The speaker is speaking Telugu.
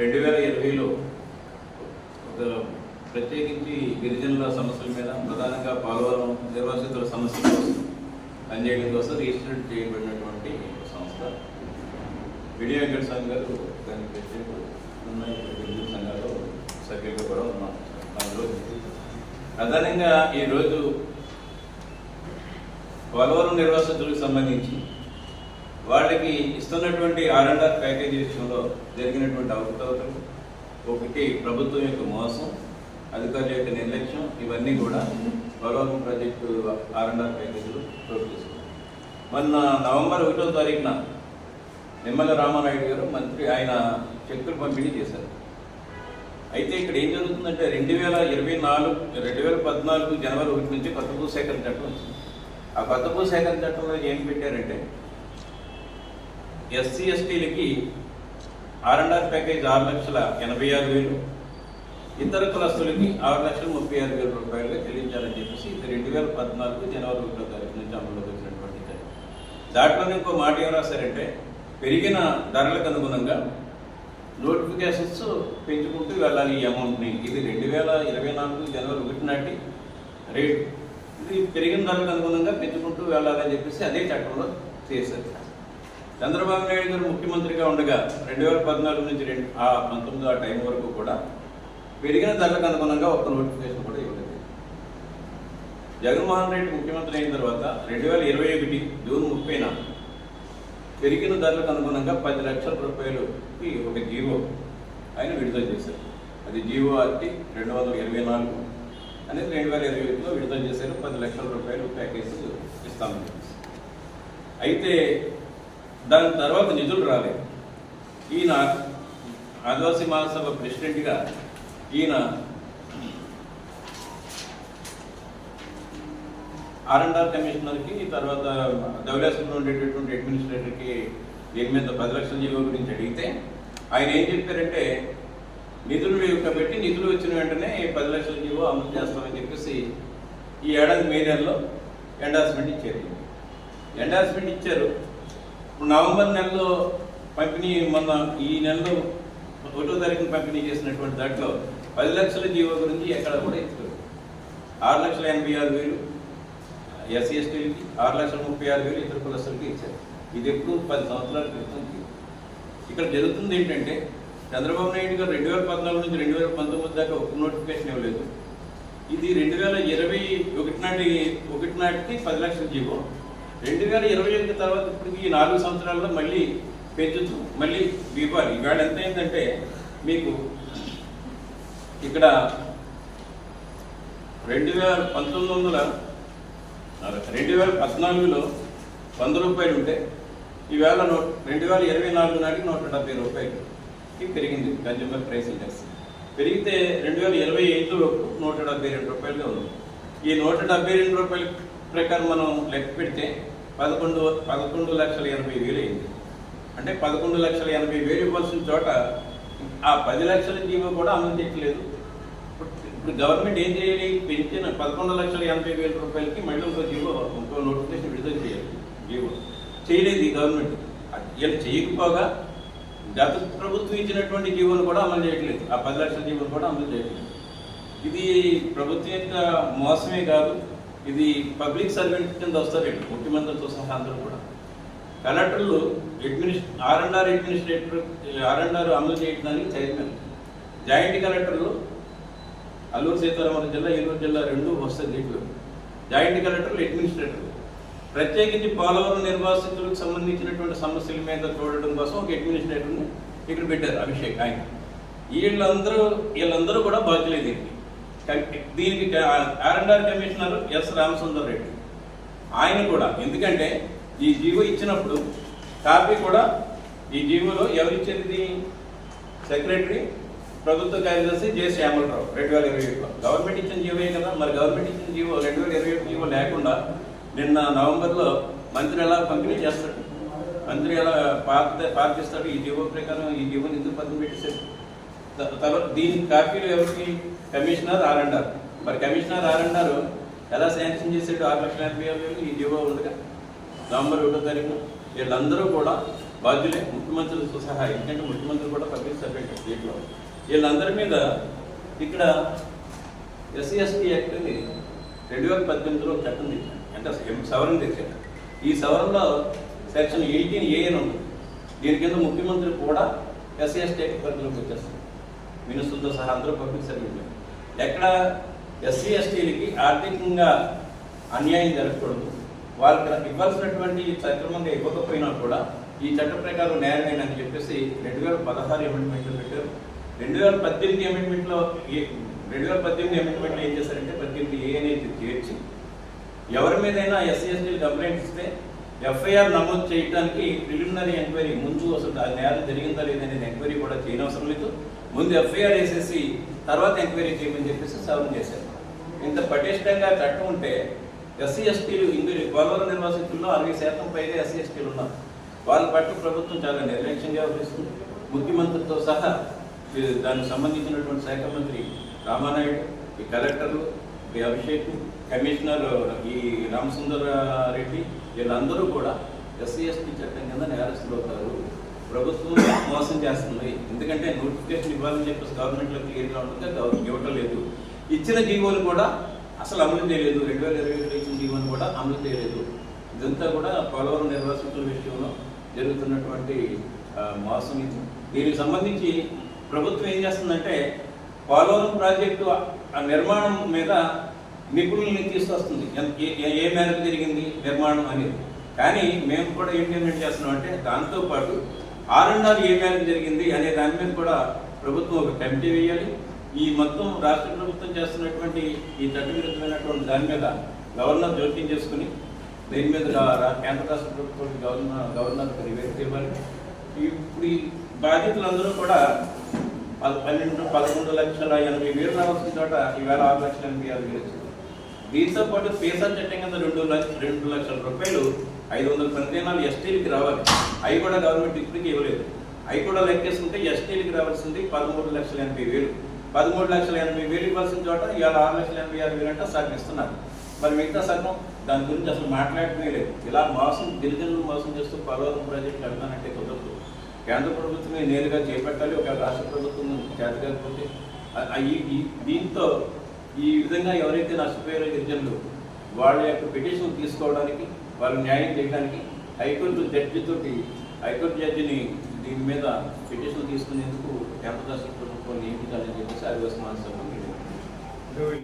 రెండు వేల ఇరవైలో ఒక ప్రత్యేకించి గిరిజనుల సమస్యల మీద ప్రధానంగా పోలవరం నిర్వాసితుల సమస్యల కోసం పనిచేయడం కోసం రిజిస్టర్ చేయబడినటువంటి సంస్థ. విడియో వెంకట స్వామి గారు దాని ప్రెసిడెంట్ ఉన్నాయి గిరిజన సంఘాల్లో సభ్యులుగా కూడా ఉన్నాం. అందులో ప్రధానంగా ఈరోజు పోలవరం నిర్వాసితులకు సంబంధించి వాళ్ళకి ఇస్తున్నటువంటి ఆర్ఎన్ఆర్ ప్యాకేజీ విషయంలో జరిగినటువంటి అవకతవకలు ఒకటి ప్రభుత్వం యొక్క మోసం అధికారుల యొక్క నిర్లక్ష్యం ఇవన్నీ కూడా పోలవరం ప్రాజెక్టు ఆర్ఎన్ఆర్ ప్యాకేజీలు చోటు చేసుకున్నాయి మొన్న నవంబర్ ఒకటో తారీఖున నిమ్మల రామానాయుడు గారు మంత్రి ఆయన చెక్కులు పంపిణీ చేశారు. అయితే ఇక్కడ ఏం జరుగుతుందంటే రెండు వేల ఇరవై నాలుగు రెండు వేల పద్నాలుగు జనవరి ఒకటి నుంచి కొత్త భూసేకరణ చట్టం వచ్చింది. ఆ కొత్త భూసేకరణ చట్టంలో ఏం పెట్టారంటే ఎస్సీ ఎస్టీలకి ఆర్ అండ్ ఆర్ ప్యాకేజ్ ఆరు లక్షల ఎనభై ఆరు వేలు ఇతర కులస్తులకి ఆరు లక్షల ముప్పై ఆరు వేల రూపాయలుగా చెల్లించాలని చెప్పేసి ఇది రెండు వేల పద్నాలుగు జనవరి ఒకటో తారీఖు నుంచి అమల్లోకి వచ్చినటువంటి చట్టం. దాంట్లో ఇంకో మాట ఏం రాశారంటే పెరిగిన ధరలకు అనుగుణంగా నోటిఫికేషన్స్ పెంచుకుంటూ వెళ్ళాలి ఈ అమౌంట్ని. ఇది రెండు వేల ఇరవై నాలుగు జనవరి ఒకటి నాటి రేట్. ఇది పెరిగిన ధరలకు అనుగుణంగా పెంచుకుంటూ వెళ్ళాలని చెప్పేసి అదే చట్టంలో చేశారు. చంద్రబాబు నాయుడు గారు ముఖ్యమంత్రిగా ఉండగా రెండు వేల పద్నాలుగు నుంచి రెండు ఆ పంతొమ్మిది ఆ టైం వరకు కూడా పెరిగిన ధరలకు అనుగుణంగా ఒక్క నోటిఫికేషన్ కూడా ఇవ్వలేదు. జగన్మోహన్ రెడ్డి ముఖ్యమంత్రి అయిన తర్వాత రెండు వేల ఇరవై ఒకటి జూన్ ముప్పైన పెరిగిన ధరలకు అనుగుణంగా పది లక్షల రూపాయలుకి ఒక జీవో ఆయన విడుదల చేశారు. అది జీవో ఆర్టీ రెండు వందల ఇరవై నాలుగు అనేది రెండు వేల ఇరవై ఒకటిలో విడుదల చేశారు. పది లక్షల రూపాయలు ప్యాకేజ్ ఇస్తామని అయితే దాని తర్వాత నిధులు రాలేదు. ఈయన ఆదివాసీ మహాసభ ప్రెసిడెంట్గా ఈయన ఆర్ఎండ్ఆర్ కమిషనర్కి తర్వాత ధవలేశ్వరంలో ఉండేటటువంటి అడ్మినిస్ట్రేటర్కి దీని మీద పది లక్షల జీవో గురించి అడిగితే ఆయన ఏం చెప్పారంటే నిధులు లేవు కాబట్టి నిధులు వచ్చిన వెంటనే పది లక్షల జీవో అమలు చేస్తామని చెప్పేసి ఈ ఏడాది మే నెలలో ఎండార్స్మెంట్ ఇచ్చారు. ఎండార్స్మెంట్ ఇచ్చారు. ఇప్పుడు నవంబర్ నెలలో పంపిణీ మొన్న ఈ నెలలో ఒకటో తారీఖున పంపిణీ చేసినటువంటి దాంట్లో పది లక్షల జీవో గురించి ఎక్కడ కూడా ఎత్తుకోరు ఆరు లక్షల ఎనభై ఆరు వేలు ఎస్సీ ఎస్టీలకి ఆరు లక్షల ముప్పై ఆరు వేలు ఇతర కులస్తులకి ఇచ్చారు. ఇది ఎప్పుడు పది సంవత్సరాల క్రితం ఇక్కడ జరుగుతుంది ఏంటంటే చంద్రబాబు నాయుడు గారు రెండు వేల పద్నాలుగు నుంచి రెండు వేల పంతొమ్మిది దాకా ఒక నోటిఫికేషన్ ఇవ్వలేదు. ఇది రెండు వేల ఇరవై ఒకటి నాటి ఒకటి నాటికి పది లక్షల జీవో రెండు వేల ఇరవై ఒకటి తర్వాత ఇప్పుడు ఈ నాలుగు సంవత్సరాల్లో మళ్ళీ పెంచుతూ మళ్ళీ ఇవ్వాలి ఇవాళ ఎంత అయిందంటే మీకు ఇక్కడ రెండు వేల పంతొమ్మిది వందల రెండు వేల పద్నాలుగులో వంద రూపాయలు ఉంటే ఈవేళ నూట రెండు వేల ఇరవై నాలుగు నాటికి నూట డెబ్బై రూపాయలకి పెరిగింది కన్జ్యూమర్ ప్రైస్ ఇండెక్స్ పెరిగితే రెండు వేల ఇరవై ఐదులో నూట డెబ్బై రెండు రూపాయలుగా ఉంది. ఈ నూట డెబ్బై రెండు రూపాయలు ప్రకారం మనం లెక్క పెడితే పదకొండు పదకొండు లక్షల ఎనభై వేలు అయింది. అంటే పదకొండు లక్షల ఎనభై వేలు ఇవ్వాల్సిన చోట ఆ పది లక్షల జీవో కూడా అమలు చేయట్లేదు ఇప్పుడు గవర్నమెంట్ ఏం చేయాలి? పెంచిన పదకొండు లక్షల ఎనభై వేల రూపాయలకి మళ్ళీ ఇంకో జీవో ఇంకో నోటిఫికేషన్ విడుదల చేయాలి. జీవో. చేయలేదు ఈ గవర్నమెంట్. ఇలా చేయకపోగా గత ప్రభుత్వం ఇచ్చినటువంటి జీవోను కూడా అమలు చేయట్లేదు. ఆ పది లక్షల జీవోలు కూడా అమలు చేయట్లేదు. ఇది ప్రభుత్వం యొక్క మోసమే కాదు. ఇది పబ్లిక్ సర్వెంట్ కింద వస్తారండి ముఖ్యమంత్రితో సహా అందరూ కూడా. కలెక్టర్లు అడ్మినిస్ R and R administrator R and R అమలు చేయడానికి చైర్మన్. జాయింట్ కలెక్టర్లు అల్లూరు సీతారామరాజు జిల్లా ఏలూరు జిల్లా రెండు వస్తాయి దీంట్లో జాయింట్ కలెక్టర్లు అడ్మినిస్ట్రేటర్లు ప్రత్యేకించి పోలవరం నిర్వాసితులకు సంబంధించినటువంటి సమస్యల మీద చూడడం కోసం ఒక అడ్మినిస్ట్రేటర్ని ఇక్కడ పెట్టారు అభిషేక్ ఆయన. వీళ్ళందరూ వీళ్ళందరూ కూడా బాధ్యులే దీనికి. దీనికి R and R commissioner S Ramasundar Reddy. ఆయన కూడా ఎందుకంటే ఈ జీవో ఇచ్చినప్పుడు కాపీ కూడా ఈ జీవోలో ఎవరిచ్చేది? సెక్రటరీ ప్రభుత్వ కార్యదర్శి జె శ్యామలరావు రెండు వేల ఇరవై ఒకటిలో గవర్నమెంట్ ఇచ్చిన జీవోయే కదా మరి గవర్నమెంట్ ఇచ్చిన జీవో రెండు వేల ఇరవై ఒకటి జీవో లేకుండా నిన్న నవంబర్లో మంత్రి ఎలా పంపిణీ చేస్తాడు? మంత్రి ఎలా పార్టీ పార్టిస్తాడు ఈ జీవో ప్రకారం ఈ జీవోని ఎందుకు పక్కన పెట్టేశాడు తర్వాత దీని కాపీలు ఎవరికి? కమిషనర్ ఆర్ మరి కమిషనర్ ఆర్ ఎలా శాంక్షన్ చేసాడు ఆరు లక్షల ఎనభై ఆరు వేలు? ఈ డివో ఉండగా నవంబర్ ఒకటో తారీఖు వీళ్ళందరూ కూడా బాధ్యులే. ముఖ్యమంత్రులతో సహా ఎందుకంటే ముఖ్యమంత్రి కూడా పబ్లిక్ సర్వెంట్ దీంట్లో. వీళ్ళందరి మీద ఇక్కడ ఎస్సీ ఎస్టీ యాక్ట్ని రెండు వేల పద్దెనిమిదిలో చట్టం తెచ్చాను అంటే సవరణ తెచ్చాను ఈ సవరణలో సెక్షన్ ఎయిటీన్ ఏ అని ఉంది. దీని కింద ముఖ్యమంత్రి కూడా ఎస్సీ ఎస్టీ యాక్ట్ పరిధిలోకి వచ్చేస్తారు. మినిస్టర్తో సహా అందరూ పబ్లిక్ ఎక్కడ ఎస్సీ ఎస్టీలకి ఆర్థికంగా అన్యాయం జరగకూడదు. వాళ్ళకి ఇవ్వాల్సినటువంటి సక్రమంగా ఇవ్వకపోయినా కూడా ఈ చట్ట ప్రకారం నేరమైన అని చెప్పేసి రెండు వేల పదహారు అమెండ్మెంట్లు పెట్టారు. రెండు వేల పద్దెనిమిది అమెండ్మెంట్లో ఏ రెండు వేల పద్దెనిమిది అమెండ్మెంట్లో ఏం చేశారంటే పద్దెనిమిది ఏ అనేది చేర్చి ఎవరి మీదైనా ఎస్సీ ఎస్టీలు కంప్లైంట్ ఇస్తే ఎఫ్ఐఆర్ నమోదు చేయడానికి ప్రిలిమినరీ ఎంక్వైరీ ముందు అసలు ఆ నేరం జరిగిందా లేదనేది ఎంక్వైరీ కూడా చేయనవసరం లేదు. ముందు ఎఫ్ఐఆర్ వేసేసి తర్వాత ఎంక్వైరీ చేయమని చెప్పేసి సవరణ చేశారు. ఇంత పటిష్టంగా చట్టం ఉంటే ఎస్సీ ఎస్టీలు ఇందులో గోదావరి నిర్వాసితుల్లో అరవై శాతం పైగా ఎస్సీ ఎస్టీలు ఉన్నారు. వాళ్ళ పట్ల ప్రభుత్వం చాలా నిర్లక్ష్యంగా వ్యవహరిస్తుంది. ముఖ్యమంత్రితో సహా దానికి సంబంధించినటువంటి శాఖ మంత్రి రామానాయుడు ఈ కలెక్టర్లు ఈ అభిషేక్ కమిషనర్ ఈ రామసుందర్ రెడ్డి వీళ్ళందరూ కూడా ఎస్సీ ఎస్టీ చట్టం కింద నేరస్తులు అవుతారు. ప్రభుత్వం మోసం చేస్తుంది. ఎందుకంటే నోటిఫికేషన్ ఇవ్వాలని చెప్పేసి గవర్నమెంట్లో క్లియర్గా ఉంటుంది ఇవ్వటం లేదు. ఇచ్చిన జీవోలు కూడా అసలు అమలు చేయలేదు. రెండు వేల ఇరవై ఒకటి ఇచ్చిన జీవోని కూడా అమలు చేయలేదు. ఇదంతా కూడా పోలవరం నిర్వాసితుల విషయంలో జరుగుతున్నటువంటి మోసం ఇది. దీనికి సంబంధించి ప్రభుత్వం ఏం చేస్తుందంటే పోలవరం ప్రాజెక్టు ఆ నిర్మాణం మీద నిపుణుల్ని తీసుకొస్తుంది. ఎంత- ఏ- మేరకు జరిగింది నిర్మాణం అనేది. కానీ మేము కూడా ఏంటి చేస్తున్నాం అంటే దాంతోపాటు ఆర్ఎండ్ఆర్ ఏ మేరకు జరిగింది అనే దాని మీద కూడా ప్రభుత్వం ఒక కమిటీ వేయాలి. ఈ మొత్తం రాష్ట్ర ప్రభుత్వం చేస్తున్నటువంటి ఈ చట్టవిరుద్ధమైనటువంటి దాని మీద గవర్నర్ జోక్యం చేసుకుని దీని మీద కేంద్ర రాష్ట్ర ప్రభుత్వం గవర్నర్ గవర్నర్ నివేదిక ఇవ్వాలి. ఇప్పుడు ఈ బాధితులందరూ కూడా పన్నెండు పదకొండు లక్షల ఎనభై వేలు రావాల్సిన చోట ఈవేళ ఆరు లక్షల ఎనభై ఆరు వేలు వచ్చింది. దీంతో పాటు పేసా చట్టం కింద రెండు లక్ష రెండు లక్షల రూపాయలు ఐదు వందల ప్రతిదినాలు ఎస్టీలకి రావాలి. అవి కూడా గవర్నమెంట్ ఇప్పటికీ ఇవ్వలేదు. అవి కూడా లెక్కేసుకుంటే ఎస్టీలకి రావాల్సింది పదమూడు లక్షల ఎనభై వేలు. పదమూడు లక్షల ఎనభై వేలు ఇవ్వాల్సిన చోట ఇవాళ ఆరు లక్షల ఎనభై ఆరు వేలు అంటే సగం ఇస్తున్నారు. మరి మిగతా సగం దాని గురించి అసలు మాట్లాడటమే లేదు. ఇలా మోసం గిరిజనులు మోసం చేస్తూ పోలవరం ప్రాజెక్టు వెళ్తానంటే కుదరదు. కేంద్ర ప్రభుత్వమే నేరుగా చేపట్టాలి. ఒక రాష్ట్ర ప్రభుత్వం చేతకాకపోతే ఈ- దీంతో ఈ విధంగా ఎవరైతే నష్టపోయారో గిరిజనులు వాళ్ళ యొక్క పిటిషన్ తీసుకోవడానికి వాళ్ళు న్యాయం చేయడానికి హైకోర్టు జడ్జి తోటి హైకోర్టు జడ్జిని దీని మీద పిటిషన్ తీసుకునేందుకు కేంద్ర రాష్ట్ర ప్రభుత్వం నియమించాలని చెప్పేసి ఆదివాసీ మహాసభ